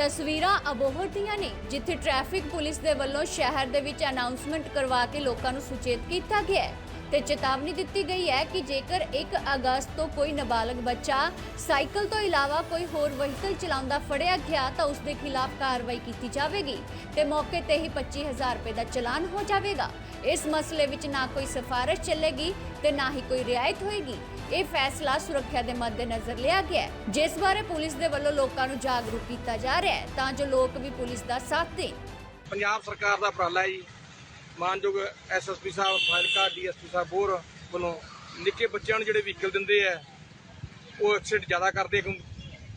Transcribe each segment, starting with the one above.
ਤਸਵੀਰਾਂ ਅਬੋਹਰ ਦੀਆਂ ਨੇ, ਜਿੱਥੇ ਟ੍ਰੈਫਿਕ ਪੁਲਿਸ ਦੇ ਵੱਲੋਂ ਸ਼ਹਿਰ ਦੇ ਵਿੱਚ ਅਨਾਉਂਸਮੈਂਟ ਕਰਵਾ ਕੇ ਲੋਕਾਂ ਨੂੰ ਸੁਚੇਤ ਕੀਤਾ ਗਿਆ ਹੈ। ਤੇ ਚੇਤਾਵਨੀ ਦਿੱਤੀ ਗਈ ਹੈ ਕਿ ਜੇਕਰ 1 ਅਗਸਤ ਤੋਂ ਕੋਈ ਨਾਬਾਲਗ ਬੱਚਾ ਸਾਈਕਲ ਤੋਂ ਇਲਾਵਾ ਕੋਈ ਹੋਰ ਵਹੀਕਲ ਚਲਾਉਂਦਾ ਫੜਿਆ ਗਿਆ ਤਾਂ ਉਸ ਦੇ ਖਿਲਾਫ ਕਾਰਵਾਈ ਕੀਤੀ ਜਾਵੇਗੀ ਤੇ ਮੌਕੇ ਤੇ ਹੀ 25000 ਰੁਪਏ ਦਾ ਚਲਾਨ ਹੋ ਜਾਵੇਗਾ। ਇਸ ਮਸਲੇ ਵਿੱਚ ਨਾ ਕੋਈ ਸਿਫਾਰਿਸ਼ ਚੱਲੇਗੀ ਤੇ ਨਾ ਹੀ ਕੋਈ ਰਿਆਇਤ ਹੋਏਗੀ। ਇਹ ਫੈਸਲਾ ਸੁਰੱਖਿਆ ਦੇ ਮੱਦੇਨਜ਼ਰ ਲਿਆ ਗਿਆ ਹੈ। ਜਿਸ ਬਾਰੇ ਪੁਲਿਸ ਦੇ ਵੱਲੋਂ ਲੋਕਾਂ ਨੂੰ ਜਾਗਰੂਕ ਕੀਤਾ ਜਾ ਰਿਹਾ ਹੈ ਤਾਂ ਜੋ ਲੋਕ ਵੀ ਪੁਲਿਸ ਦਾ ਸਾਥ ਦੇਣ। ਪੰਜਾਬ ਸਰਕਾਰ ਦਾ ਉਪਰਾਲਾ ਹੈ ਜੀ। ਮਾਨਯੋਗ ਐਸਐਸਪੀ ਸਾਹਿਬ ਫਾਇਲਕਾ ਡੀਐਸਪੀ ਸਾਹਿਬ ਬੋਰ ਵੱਲੋਂ ਨਿੱਕੇ ਬੱਚਿਆਂ ਨੂੰ ਜਿਹੜੇ ਵਹੀਕਲ ਦਿੰਦੇ ਆ ਉਹ ਐਕਸੀਡੈਂਟ ਜ਼ਿਆਦਾ ਕਰਦੇ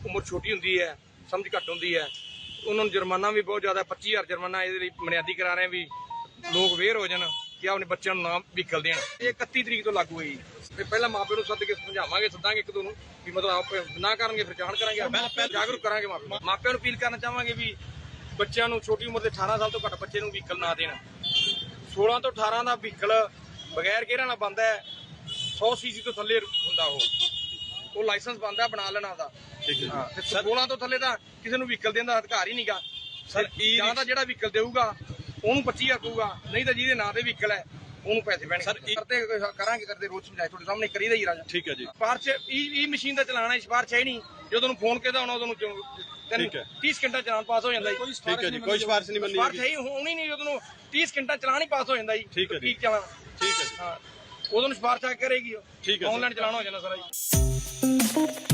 ਉਮਰ ਛੋਟੀ ਹੁੰਦੀ ਹੈ ਸਮਝ ਘੱਟ ਹੁੰਦੀ ਹੈ। ਉਹਨਾਂ ਨੂੰ ਜੁਰਮਾਨਾ ਵੀ ਬਹੁਤ ਜ਼ਿਆਦਾ 25000 ਜੁਰਮਾਨਾ ਇਹਦੇ ਲਈ ਬੁਨਿਆਦੀ ਕਰਾ ਰਹੇ ਵੀ ਲੋਕ ਵੇਅਰ ਹੋ ਜਾਣ ਕਿ ਆਪਣੇ ਬੱਚਿਆਂ ਨੂੰ ਨਾ ਵਹੀਕਲ ਦੇਣ। ਇਹ 31 ਤਰੀਕ ਤੋਂ ਲਾਗੂ ਹੋਈ ਤੇ ਪਹਿਲਾਂ ਮਾਪਿਆਂ ਨੂੰ ਸੱਦ ਕੇ ਸਮਝਾਵਾਂਗੇ ਸੱਦਾਂਗੇ ਇੱਕ ਦੋ ਨੂੰ ਵੀ ਮਤਲਬ ਆਪ ਨਾ ਕਰਨਗੇ ਫਿਰ ਜਾਣ ਕਰਾਂਗੇ ਜਾਗਰੂਕ ਕਰਾਂਗੇ ਮਾਪਿਆਂ ਮਾਪਿਆਂ ਨੂੰ। ਅਪੀਲ ਕਰਨਾ ਚਾਹਾਂਗੇ ਵੀ ਬੱਚਿਆਂ ਨੂੰ ਛੋਟੀ ਉਮਰ ਦੇ 18 ਸਾਲ ਤੋਂ ਘੱਟ ਬੱਚੇ ਨੂੰ ਵਹੀਕਲ ਨਾ ਦੇਣ। 16 ਤੋਂ 18 ਦਾ ਵਹੀਕਲ ਬਗੈਰ ਗੇਅਰਾਂ ਨਾਲ ਬੰਦਾ ਹੈ। 100 ਸੀਸੀ ਤੋਂ ਥੱਲੇ ਹੁੰਦਾ ਉਹ। ਉਹ ਲਾਇਸੈਂਸ ਬੰਦਾ ਬਣਾ ਲੈਣਾ ਉਹਦਾ। ਠੀਕ ਹੈ ਹਾਂ ਤੇ 16 ਤੋਂ ਥੱਲੇ ਤਾਂ ਕਿਸੇ ਨੂੰ ਵਹੀਕਲ ਦੇਣ ਦਾ ਅਧਿਕਾਰ ਹੀ ਨਹੀਂਗਾ E ਜਾਂ ਤਾਂ ਜਿਹੜਾ ਵਹੀਕਲ ਦੇਊਗਾ ਉਹਨੂੰ 25 ਆਕੂਗਾ ਨਹੀਂ ਤਾਂ ਜਿਹਦੇ ਨਾਂ ਤੇ ਵਹੀਕਲ ਹੈ। ਉਹਨੂੰ ਪੈਸੇ ਪੈਣਗੇ E- ਕਰਦੇ ਕਰਾਂਗੇ ਕਰਦੇ ਰੋਜ਼ ਸਮਝਾਏ ਤੁਹਾਡੇ ਸਾਹਮਣੇ ਕਰੀਦਾ ਹੀ ਰਾਜਾ। ਠੀਕ ਹੈ ਜੀ। ਸਪਾਰਸ਼ ਈ ਈ ਮਸ਼ੀਨ ਦਾ ਚਲਾਣਾ ਸਪਾਰਸ਼ ਹੈ ਹੀ ਨਹੀਂ। ਜਦੋਂ ਨੂੰ ਫੋਨ ਕਿਹਦਾ ਆਉਣਾ ਉਦੋਂ ਨੂੰ ਚੋ- ਤੈਨੂੰ ਠੀਕ ਹੈ। 30 ਸਕਿੰਟਾਂ ਚਲਾਨ ਪਾਸ ਹੋ ਜਾਂਦਾ ਜੀ। ਠੀਕ ਹੈ ਜੀ ਕੋਈ ਸਿਫਾਰਿਸ਼ ਨਹੀਂ ਮੰਨੀ ਸਪਾਰਸ਼। ਹੈ ਹੀ ਹੋਣੀ ਨਹੀਂ ਜਦੋਂ ਨੂੰ 30 ਸਕਿੰਟਾਂ ਚਲਾਨ ਹੀ ਪਾਸ ਹੋ ਜਾਂਦਾ ਜੀ। ਠੀਕ ਹੈ ਜੀ। ਠੀਕ ਚਲਾਨ ਠੀਕ ਹੈ ਹਾਂ। ਉਦੋਂ ਨੂੰ ਸਪਾਰਸ਼ ਆ ਕਰੇਗੀ ਉਹ। ਹੈ। ਆਨਲਾਈਨ ਚਲਾਨ ਹੋ ਜਾਣਾ ਸਾਰਾ ਜੀ।